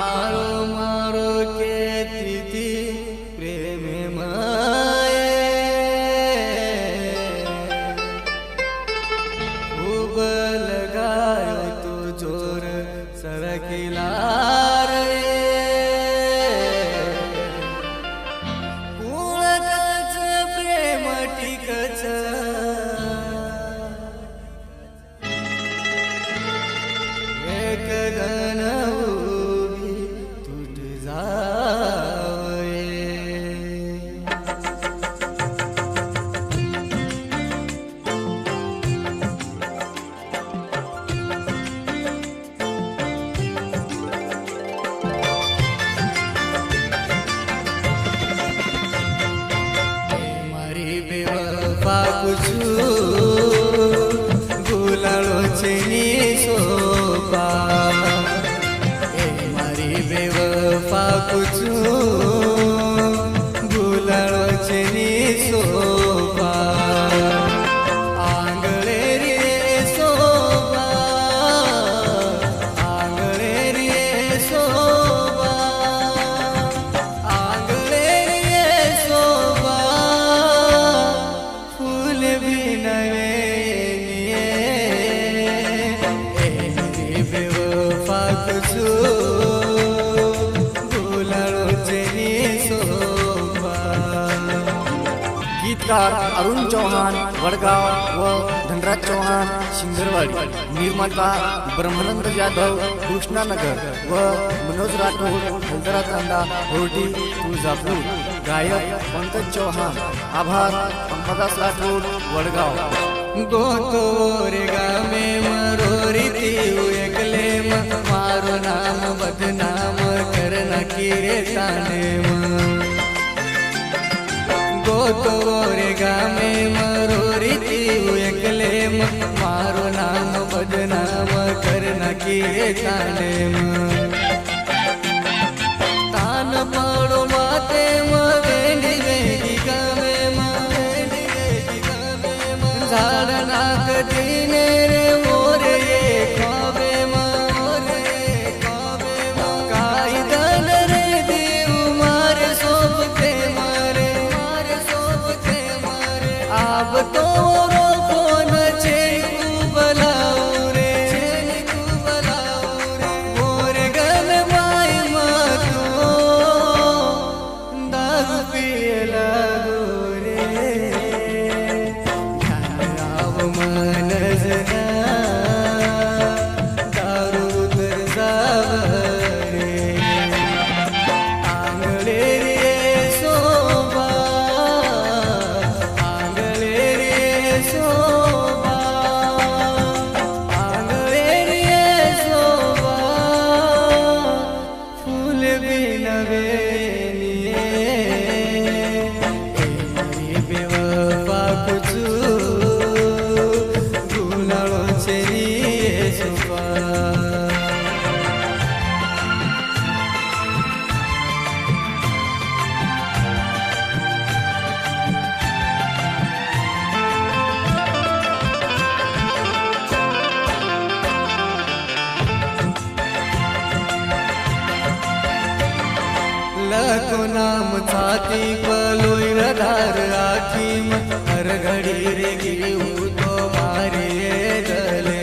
মারো মারো কে তৃতি প্রেমে মায়ে খুব লগায় তো জোর সরকিলা टिकच બેવફા કુછું ગુલાળો છે ની શોભા એ મારી બેવફા કુછું ગુલાળો છે ની गीतकार अरुण चौहान वडगाव व धनराज चौहान सिंगरवाडी निर्माता ब्रह्मानंद जाधव कृष्णानगर व मनोज राठोड हलदरा तांडा होर्टी तुळजापूर गायक पंकज चौहान आभार पंपदास राठोड वडगाव. मारो नाम बदनाम करना की रे ताने મારો નામ બદનામ કર નાખીએ જાણે તાને પાડો માતે વેડી को नाम छाती पलोई रधार राखी हर घड़ी रे गिरी तो मारे गले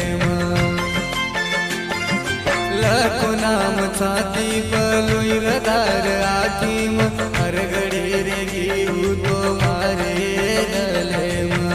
लको नाम छाती पलोई रधार आखी हर घड़ी रे गिरी तो मारे गले मा।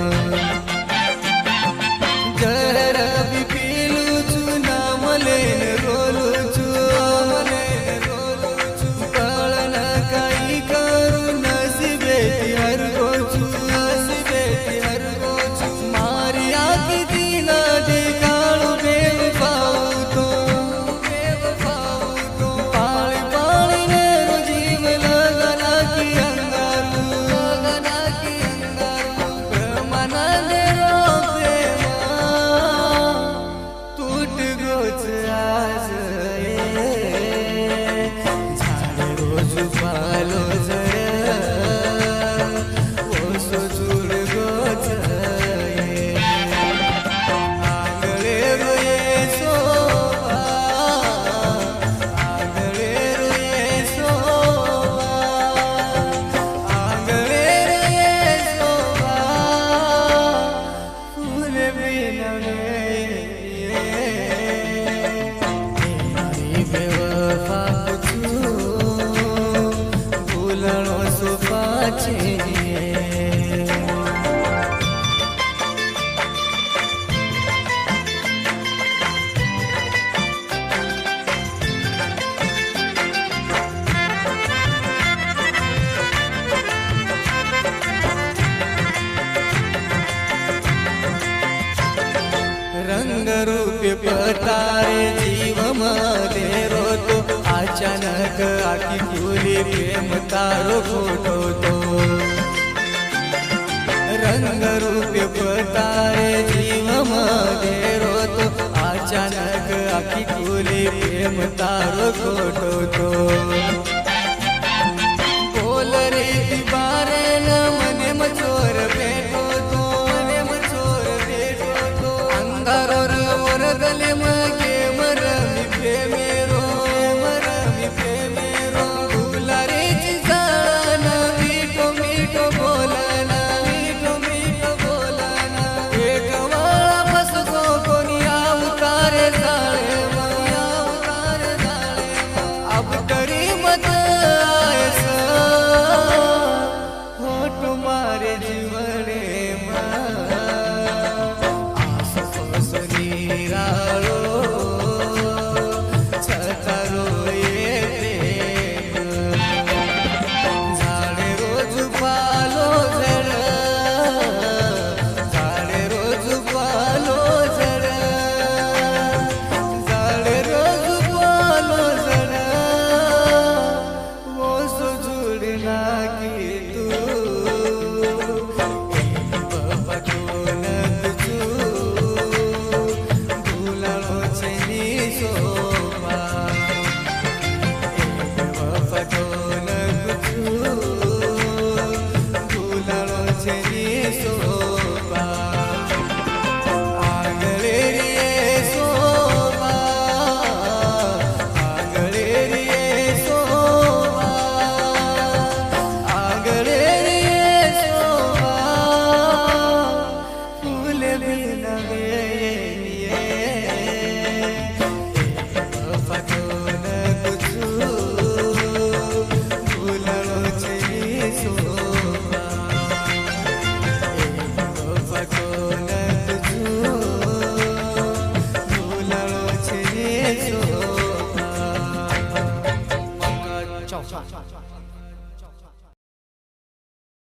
अचानक आखी फुली प्रेम तारो फोटवतो. रंगरूप पतारे जीवमध्ये रोतो. अचानक आखी फुली प्रेम तारो फोटवतो. so